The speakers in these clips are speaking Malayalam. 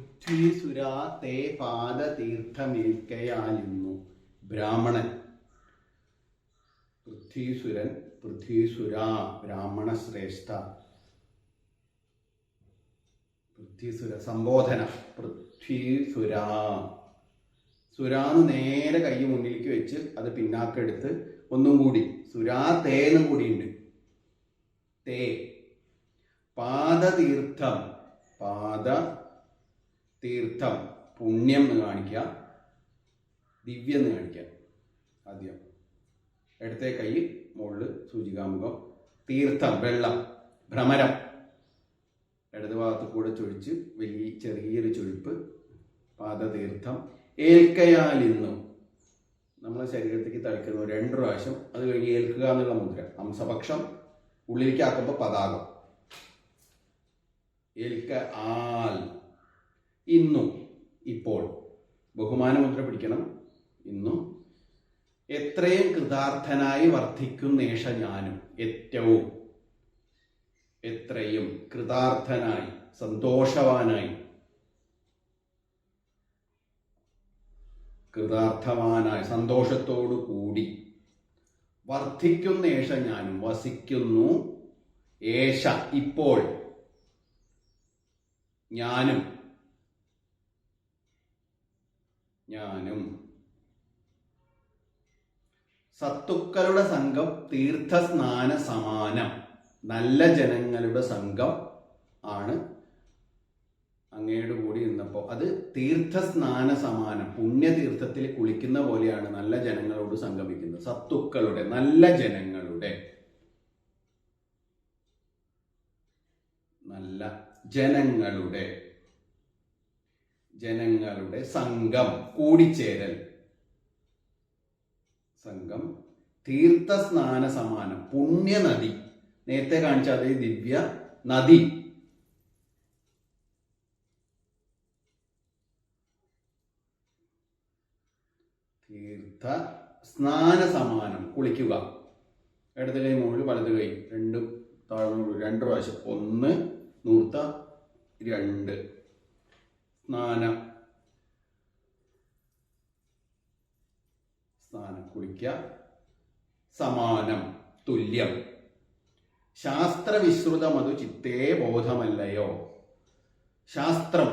പൃഥ്വീസുരാ തേ പാദതീർത്ഥമേൽക്കയാലിന്നു. ബ്രാഹ്മണൻ. പൃഥ്വീസുരൻ പൃഥ്വീസുരാ ബ്രാഹ്മണ ശ്രേഷ്ഠ പൃഥ്വീസുര സംബോധന. പൃഥ്വീസുരാ. സുരാന്ന് നേരെ കൈ മുന്നിലേക്ക് വെച്ച് അത് പിന്നാക്കെടുത്ത് ഒന്നും കൂടി. സുരാ തേന്നും കൂടിയുണ്ട്. തേ. പാദതീർത്ഥം. പാദ തീർത്ഥം പുണ്യം എന്ന് കാണിക്കുക ദിവ്യം എന്ന് കാണിക്കുക. ആദ്യം ഇടത്തെ കൈ മുകളിൽ സൂചികാമുഖം. തീർത്ഥം വെള്ളം ഭ്രമരം. ഇടത് ഭാഗത്ത് കൂടെ ചൊഴിച്ച് വലിയ ചെറിയൊരു ചൊഴിപ്പ് പാദതീർത്ഥം. ഏൽക്കയാൽ ഇന്നും. നമ്മളെ ശരീരത്തേക്ക് തളിക്കുന്ന രണ്ട് പ്രാവശ്യം. അത് കഴിഞ്ഞ് ഏൽക്കുക എന്നുള്ള മുദ്ര. ഹംസപക്ഷം ഉള്ളിലേക്കാക്കുമ്പോൾ പതാകം. ഏൽക്ക ആൽ. ഇന്നും ഇപ്പോൾ ബഹുമാനമുദ്ര പിടിക്കണം. ഇന്നും എത്രയും കൃതാർത്ഥനായി വർദ്ധിക്കുന്നേഷ ഞാനും ഏറ്റവും എത്രയും കൃതാർത്ഥനായി സന്തോഷവാനായി കൃതാർത്ഥവാനായി സന്തോഷത്തോടു കൂടി വർദ്ധിക്കുന്ന ഏഷ ഞാനും വസിക്കുന്നു. ഏഷ ഇപ്പോൾ ഞാനും ഞാനും സത്തുക്കളുടെ സംഘം തീർത്ഥസ്നാന സമാനം. നല്ല ജനങ്ങളുടെ സംഘം ആണ് അങ്ങയോട് കൂടി നിന്നപ്പോൾ. അത് തീർത്ഥസ്നാന സമാനം പുണ്യതീർത്ഥത്തിൽ കുളിക്കുന്ന പോലെയാണ് നല്ല ജനങ്ങളോട് സംഗമിക്കുന്നത്. സത്തുക്കളുടെ നല്ല ജനങ്ങളുടെ. നല്ല ജനങ്ങളുടെ. ജനങ്ങളുടെ സംഘം കൂടിച്ചേരൽ. സംഘം തീർത്ഥസ്നാന സമാനം പുണ്യനദി. നേരത്തെ കാണിച്ച അതേ ദിവ്യ നദി. തീർത്ഥ സ്നാന സമാനം കുളിക്കുക. ഇടത് കൈ മുകളിൽ വലത് കൈ. രണ്ടും താഴ്ന്നു രണ്ട് പ്രാവശ്യം. ഒന്ന് നൂർത്ത രണ്ട്. സ്നാനം. സ്നാനം കുളിക്ക സമാനം തുല്യം. ശാസ്ത്രവിശ്രുതമതു ചിത്തേ ബോധമല്ലയോ? ശാസ്ത്രം.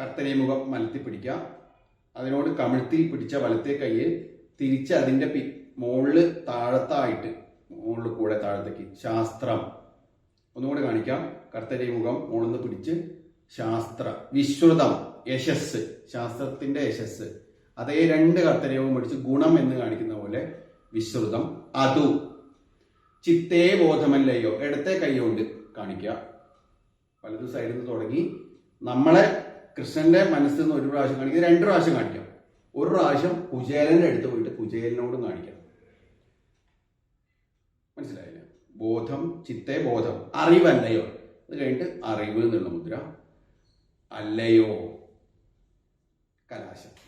കർത്തനെ മുഖം മലത്തി പിടിക്കുക. അതിനോട് കമിഴ്ത്തി പിടിച്ച വലത്തെ കൈയ്യ് തിരിച്ച് അതിന്റെ പി മുകളിൽ താഴത്തായിട്ട് മുകളിൽ കൂടെ താഴത്തേക്ക്. ശാസ്ത്രം. ഒന്നുകൂടെ കാണിക്കാം. കർത്തരി മുഖം മുകളിൽ പിടിച്ച് ശാസ്ത്ര വിശ്രുതം യശസ് ശാസ്ത്രത്തിന്റെ യശസ് അതേ രണ്ട് കർത്തരവും പഠിച്ച് ഗുണം എന്ന് കാണിക്കുന്ന പോലെ വിശ്രുതം അതു. ചിത്തേ ബോധമല്ലയോ ഇടത്തെ കൈകൊണ്ട് കാണിക്കുക. വലതു സൈഡിൽ നിന്ന് തുടങ്ങി. നമ്മളെ കൃഷ്ണന്റെ മനസ്സിൽ നിന്ന് ഒരു പ്രാവശ്യം കാണിക്കുക രണ്ട് പ്രാവശ്യം കാണിക്കാം. ഒരു പ്രാവശ്യം കുചേലന്റെ അടുത്ത് പോയിട്ട് കുചേലനോടും കാണിക്കാം. മനസ്സിലായില്ല? ബോധം ചിത്തേ ബോധം അറിവല്ലയോ? അത് കഴിഞ്ഞിട്ട് അറിവ് എന്നുള്ള മുദ്ര. അല്ലയോ? കലാശം.